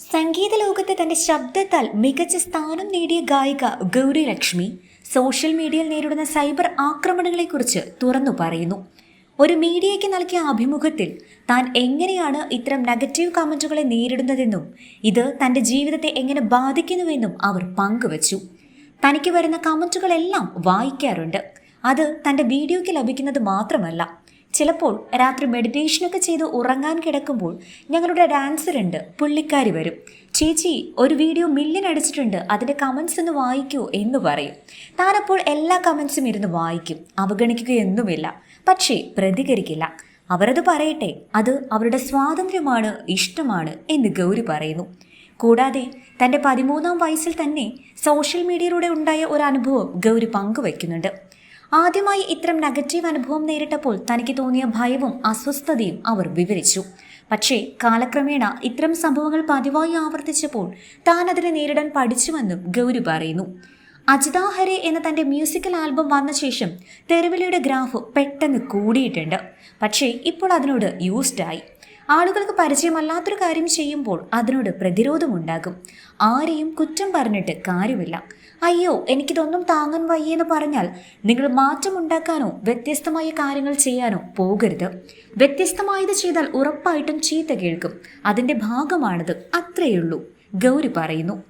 സംഗീത ലോകത്ത് തന്റെ ശബ്ദത്താൽ മികച്ച സ്ഥാനം നേടിയ ഗായിക ഗൗരി ലക്ഷ്മി സോഷ്യൽ മീഡിയയിൽ നേരിടുന്ന സൈബർ ആക്രമണങ്ങളെക്കുറിച്ച് തുറന്നു പറയുന്നു. ഒരു മീഡിയയ്ക്ക് നൽകിയ അഭിമുഖത്തിൽ താൻ എങ്ങനെയാണ് ഇത്തരം നെഗറ്റീവ് കമന്റുകളെ നേരിടുന്നതെന്നും ഇത് തന്റെ ജീവിതത്തെ എങ്ങനെ ബാധിക്കുന്നുവെന്നും അവർ പങ്കുവച്ചു. തനിക്ക് വരുന്ന കമന്റുകളെല്ലാം വായിക്കാറുണ്ട്. അത് തന്റെ വീഡിയോയ്ക്ക് ലഭിക്കുന്നത് മാത്രമല്ല ചിലപ്പോൾ രാത്രി മെഡിറ്റേഷനൊക്കെ ചെയ്ത് ഉറങ്ങാൻ കിടക്കുമ്പോൾ ഞങ്ങളുടെ ഡാൻസർ ഉണ്ട്. പുള്ളിക്കാരി വരും. ചേച്ചി ഒരു വീഡിയോ മില്യൻ അടിച്ചിട്ടുണ്ട്. അതിന്റെ കമൻസ് ഒന്ന് വായിക്കൂ എന്ന് പറയും. താനപ്പോൾ എല്ലാ കമൻസും ഇരുന്ന് വായിക്കും. അവഗണിക്കുകയൊന്നുമില്ല പക്ഷേ പ്രതികരിക്കില്ല. അവരത് പറയട്ടെ. അത് അവരുടെ സ്വാതന്ത്ര്യമാണ് ഇഷ്ടമാണ് എന്ന് ഗൗരി പറയുന്നു. കൂടാതെ തന്റെ പതിമൂന്നാം വയസ്സിൽ തന്നെ സോഷ്യൽ മീഡിയയിലൂടെ ഉണ്ടായ ഒരു അനുഭവം ഗൗരി പങ്കുവയ്ക്കുന്നുണ്ട് ആദ്യമായി ഇത്തരം നെഗറ്റീവ് അനുഭവം നേരിട്ടപ്പോൾ തനിക്ക് തോന്നിയ ഭയവും അസ്വസ്ഥതയും അവർ വിവരിച്ചു. പക്ഷേ കാലക്രമേണ ഇത്തരം സംഭവങ്ങൾ പതിവായി ആവർത്തിച്ചപ്പോൾ താൻ അതിനെ നേരിടാൻ പഠിച്ചുവെന്നും ഗൗരി പറയുന്നു. അജിതാ ഹരെ എന്ന തന്റെ മ്യൂസിക്കൽ ആൽബം വന്ന ശേഷം തെരുവിലയുടെ ഗ്രാഫ് പെട്ടെന്ന് കൂടിയിട്ടുണ്ട്. പക്ഷേ ഇപ്പോൾ അതിനോട് യൂസ്ഡായി ആളുകൾക്ക് പരിചയമല്ലാത്തൊരു കാര്യം ചെയ്യുമ്പോൾ അതിനോട് പ്രതിരോധമുണ്ടാകും. ആരെയും കുറ്റം പറഞ്ഞിട്ട് കാര്യമില്ല. അയ്യോ എനിക്കിതൊന്നും താങ്ങാൻ വയ്യെന്ന് പറഞ്ഞാൽ നിങ്ങൾ മാറ്റമുണ്ടാക്കാനോ വ്യത്യസ്തമായ കാര്യങ്ങൾ ചെയ്യാനോ പോകരുത്. വ്യത്യസ്തമായത് ചെയ്താൽ ഉറപ്പായിട്ടും ചീത്ത കേൾക്കും. അതിന്റെ ഭാഗമാണത്. അത്രയുള്ളൂ. ഗൗരി പറയുന്നു.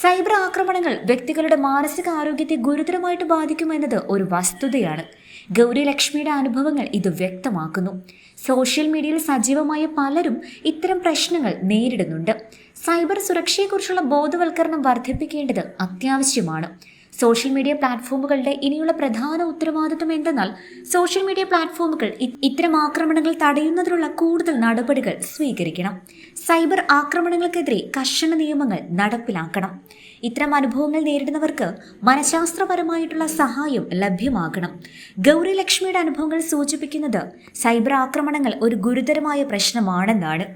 സൈബർ ആക്രമണങ്ങൾ വ്യക്തികളുടെ മാനസിക ആരോഗ്യത്തെ ഗുരുതരമായിട്ട് ബാധിക്കുമെന്നത് ഒരു വസ്തുതയാണ്. ഗൗരി ലക്ഷ്മിയുടെ അനുഭവങ്ങൾ ഇത് വ്യക്തമാക്കുന്നു. സോഷ്യൽ മീഡിയയിൽ സജീവമായ പലരും ഇത്തരം പ്രശ്നങ്ങൾ നേരിടുന്നുണ്ട്. സൈബർ സുരക്ഷയെക്കുറിച്ചുള്ള ബോധവൽക്കരണം വർദ്ധിപ്പിക്കേണ്ടത് അത്യാവശ്യമാണ്. സോഷ്യൽ മീഡിയ പ്ലാറ്റ്ഫോമുകളുടെ ഇനിയുള്ള പ്രധാന ഉത്തരവാദിത്വം എന്തെന്നാൽ സോഷ്യൽ മീഡിയ പ്ലാറ്റ്ഫോമുകൾ ഇത്തരം ആക്രമണങ്ങൾ തടയുന്നതിനുള്ള കൂടുതൽ നടപടികൾ സ്വീകരിക്കണം. സൈബർ ആക്രമണങ്ങൾക്കെതിരെ കർശന നിയമങ്ങൾ നടപ്പിലാക്കണം. ഇത്തരം അനുഭവങ്ങൾ നേരിടുന്നവർക്ക് മനഃശാസ്ത്രപരമായിട്ടുള്ള സഹായം ലഭ്യമാകണം. ഗൗരി ലക്ഷ്മിയുടെ അനുഭവങ്ങൾ സൂചിപ്പിക്കുന്നത് സൈബർ ആക്രമണങ്ങൾ ഒരു ഗുരുതരമായ പ്രശ്നമാണെന്നാണ്.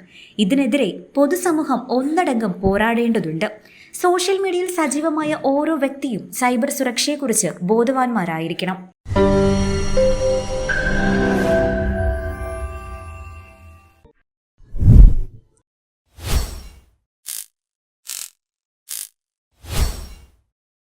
ഇതിനെതിരെ പൊതുസമൂഹം ഒന്നടങ്കം പോരാടേണ്ടതുണ്ട്. സോഷ്യൽ മീഡിയയിൽ സജീവമായ ഓരോ വ്യക്തിയും സൈബർ സുരക്ഷയെക്കുറിച്ച് ബോധവാന്മാരായിരിക്കണം.